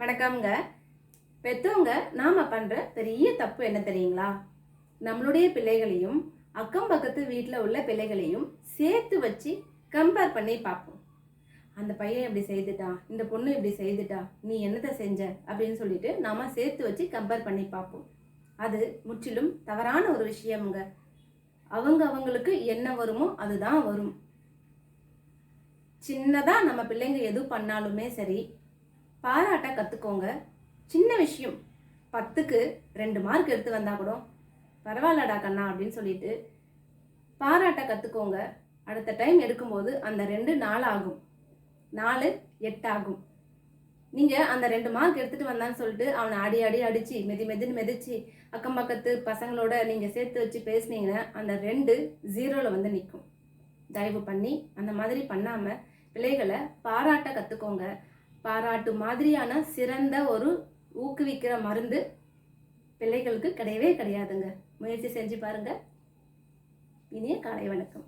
வணக்கம்ங்க. பெற்றவங்க நாம பண்ற பெரிய தப்பு என்ன தெரியுங்களா? நம்மளுடைய பிள்ளைகளையும் அக்கம் பக்கத்து வீட்டில் உள்ள பிள்ளைகளையும் சேர்த்து வச்சு கம்பேர் பண்ணி பார்ப்போம். அந்த பையன் இப்படி செய்துட்டா இந்த பொண்ணு இப்படி செய்துட்டா நீ என்னத்தை செஞ்ச? அப்படின்னு சொல்லிட்டு நாம சேர்த்து வச்சு கம்பேர் பண்ணி பார்ப்போம். அது முற்றிலும் தவறான ஒரு விஷயம்ங்க. அவங்க அவங்களுக்கு என்ன வருமோ அதுதான் வரும். சின்னதாக நம்ம பிள்ளைங்க எது பண்ணாலுமே சரி பாராட்ட கற்றுக்கோங்க சின்ன விஷயம். பத்துக்கு ரெண்டு மார்க் எடுத்து வந்தால் கூட பரவாயில்லடா கண்ணா அப்படின்னு சொல்லிட்டு பாராட்ட கற்றுக்கோங்க அடுத்த டைம் எடுக்கும்போது அந்த ரெண்டு நாள் ஆகும். நாலு எட்டு ஆகும். நீங்கள் அந்த ரெண்டு மார்க் எடுத்துகிட்டு வந்தான்னு சொல்லிட்டு அவனை அடி அடி அடித்து மெதி மெதின்னு மெதிச்சு அக்கம் பக்கத்து பசங்களோட நீங்கள் சேர்த்து வச்சு பேசுனீங்கன்னா அந்த ரெண்டு ஜீரோவில் வந்து நிற்கும் தயவு பண்ணி அந்த மாதிரி பண்ணாமல் பிள்ளைகளை பாராட்ட கற்றுக்கோங்க பாராட்டு மாதிரியான சிறந்த ஒரு ஊக்குவிக்கிற மருந்து பிள்ளைகளுக்கு கிடையவே கிடையாதுங்க. முயற்சி செஞ்சு பாருங்க. இனிய காலை வணக்கம்.